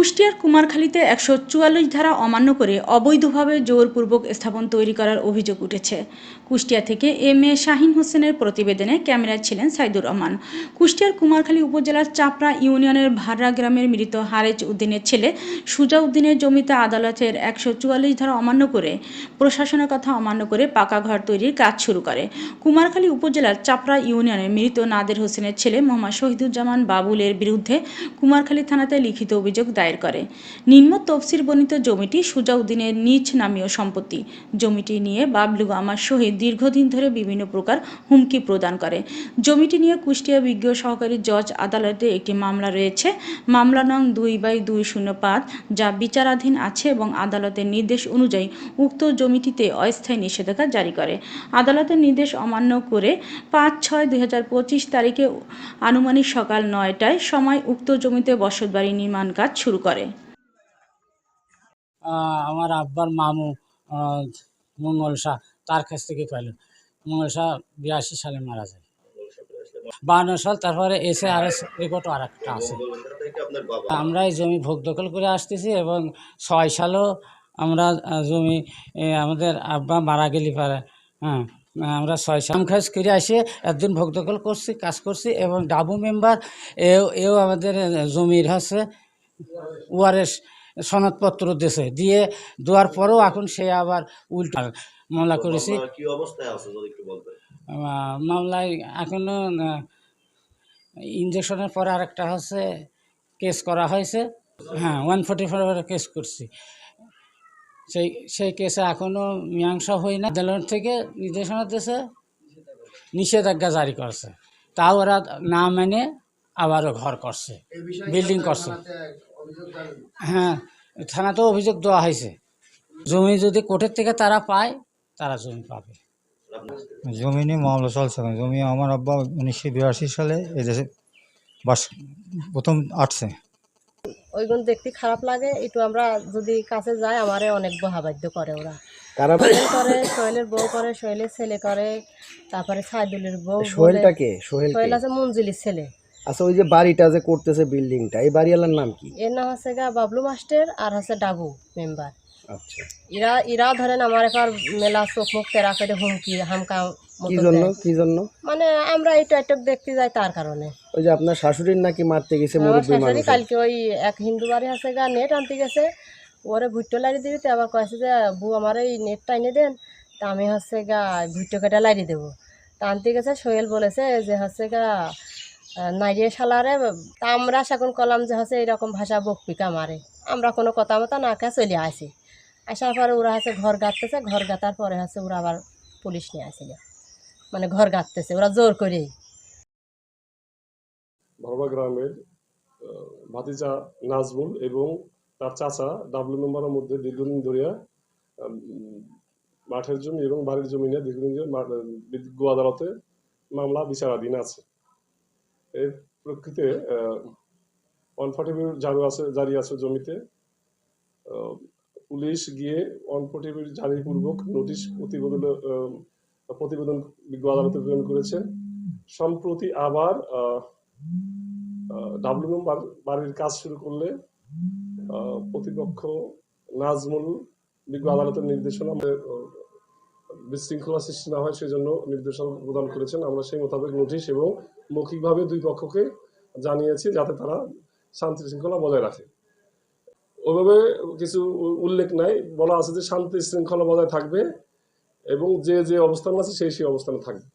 কুষ্টিয়ার কুমারখালীতে একশো চুয়াল্লিশ ধারা অমান্য করে অবৈধভাবে জোরপূর্বক স্থাপন তৈরি করার অভিযোগ উঠেছে। কুষ্টিয়া থেকে এম এ শাহিন হোসেনের প্রতিবেদনে ক্যামেরায় ছিলেন সাইদুর রহমান। কুষ্টিয়ার কুমারখালী উপজেলার চাপড়া ইউনিয়নের ভাররা গ্রামের মৃত হারেজ উদ্দিনের ছেলে সুজা উদ্দিনের জমিতে আদালতের একশো চুয়াল্লিশ ধারা অমান্য করে প্রশাসনের কথা অমান্য করে পাকা ঘর তৈরির কাজ শুরু করে। কুমারখালী উপজেলার চাপড়া ইউনিয়নের মৃত নাদের হোসেনের ছেলে মোহাম্মদ শহীদুজ্জামান বাবুলের বিরুদ্ধে কুমারখালী থানাতে লিখিত অভিযোগ দায়ের করে। নিম্ন তফসির বর্ণিত জমিটি সুজাউদ্দিনের নিজ নামীয় সম্পত্তি। জমিটি নিয়ে বাবলু আমার সহিত দীর্ঘদিন ধরে বিভিন্ন প্রকার হুমকি প্রদান করে। জমিটি নিয়ে কুষ্টিয়া বিজ্ঞ সহকারী জজ আদালতে একটি মামলা রয়েছে। মামলা নং দুই বাই দুই শূন্য পাঁচ, যা বিচারাধীন আছে এবং আদালতের নির্দেশ অনুযায়ী উক্ত জমিটিতে অস্থায়ী নিষেধাজ্ঞা জারি করে। আদালতের নির্দেশ অমান্য করে পাঁচ ছয় দুই তারিখে আনুমানিক সকাল নয়টায় সময় উক্ত জমিতে বসতবাড়ি নির্মাণ কাজ শুরু করে। আমার আব্বার মামু মঙ্গল শাহ, তার কাছ থেকে পাইল মঙ্গল শাহ বিরাশি সালে মারা যায়। বান্ন সাল, তারপরে এসে আর এস রেকর্ডও আর একটা আছে। আমরা এই জমি ভোগ দখল করে আসতেছি এবং ছয় সালও আমরা জমি আমাদের আব্বা মারা গেলি পারে। হ্যাঁ আমরা ছয় সাল খাস করে আসে, একদিন ভোগ দখল করছি, কাজ করছি এবং ডাবু মেম্বার, এও এও আমাদের জমির হচ্ছে ওয়ারেস সনদপত্র দিয়েছে দিয়ে দেওয়ার পরেও এখন সে আবার উল্টা মামলা করেছি। কি অবস্থায় আছে যদি একটু বলবেন আহ, মামলায় এখনও ইঞ্জেকশনের পরে আরেকটা হচ্ছে কেস করা হয়েছে। হ্যাঁ ওয়ান ফোর্টি ফোর কেস করছি। সেই সেই কেসে এখনও মীমাংসা হয় না। আদালত থেকে নির্দেশনা দিয়েছে নিষেধাজ্ঞা জারি করছে। তাও ওরা না মেনে আবারও ঘর করছে বিল্ডিং করছে। হ্যাঁ থানাতেও অভিযোগ দেওয়া হয়েছে। জমি যদি কোর্টের থেকে তারা পায় তারা জমি পাবে। জমি নিয়ে মামলা চলছে এখন জমি আমার আব্বা উনিশশো বিরাশি সালে এই দেশে বাস প্রথম আসছে। ওইগুলো দেখতে খারাপ লাগে। একটু আমরা যদি কাছে যাই আমারে অনেক বহাবাদ্য করে ওরা। করে সোহেলের বউ করে সোহেলের ছেলে করে তারপরে সাইদুলের বউ বলে- সোহেলটা কে? সোহেল সোহেল আছে মঞ্জুলির ছেলে। আচ্ছা ওই যে বাড়িটা যে করতেছে বিল্ডিংটা এই বাড়িওয়ালার নাম কি? এর নাম হচ্ছে গা বাবলু মাস্টার আর হচ্ছে ডাবু মেম্বার আচ্ছা। এরা এরা ধরেন আমার এবার মেলা চোখ মুখ তেরা করে হুমকি হামকা কি জন্য? কি জন্য? মানে আমরা একটু একটু দেখতে যাই তার কারণে। ওই যে আপনার শাশুড়ির নাকি মারতে গেছে মুরব্বী শাশুড়ি মানুষ কালকে ওই এক হিন্দু বাড়ি আছে গা নেট আনতে গেছে। ওরে ভুট্টো লাড়ি দিবি তো আবার কয়েছে যে বউ আমার এই নেটটা এনে দেন তা আমি হচ্ছে গা ভুট্টো কেটে লাড়ি দেবো। তা আনতে গেছে সোহেল বলেছে যে হচ্ছে গা আহ, নাইরিয়ে শালারে তা আমরা সেখন কলাম যে হচ্ছে এইরকম ভাষা বকপিকা মারে। আমরা কোনো কথা মতো না কে চলে আসি আসার পরে ওরা হচ্ছে ঘর গাঁততেছে ঘর গাঁতার পরে হচ্ছে ওরা আবার পুলিশ নিয়ে আসিল মানে ঘর গাঁততেছে ওরা জোর করেই। ভরবা গ্রামের ভাতিজা নাজমুল এবং তার চাচা ডাবলু মেম্বারের মধ্যে দীর্ঘদিন ধরিয়া মাঠের জমি এবং বাড়ির জমি নিয়ে দীর্ঘদিন বিজ্ঞ আদালতে মামলা বিচারাধীন আছে। এর প্রেক্ষিতে ওয়ান জারি আছে জারি আছে জমিতে। পুলিশ গিয়ে ওয়ান জারিপূর্বক নোটিশ প্রতিবেদন প্রতিবেদন বিজ্ঞ আদালতে প্রেরণ করেছে। সম্প্রতি আবার ডাব্লিউ বাড়ির কাজ শুরু করলে প্রতিপক্ষ নাজমুল বিজ্ঞ আদালতের নির্দেশনা বিশৃঙ্খলা সৃষ্টি না হয় সেই জন্য নির্দেশনা প্রদান করেছেন। আমরা সেই মোতাবেক নোটিশ এবং মৌখিকভাবে দুই পক্ষকে জানিয়েছি যাতে তারা শান্তি শৃঙ্খলা বজায় রাখে। ওইভাবে কিছু উল্লেখ নাই। বলা আছে যে শান্তি শৃঙ্খলা বজায় থাকবে এবং যে যে অবস্থান আছে সেই সেই অবস্থানে থাকবে।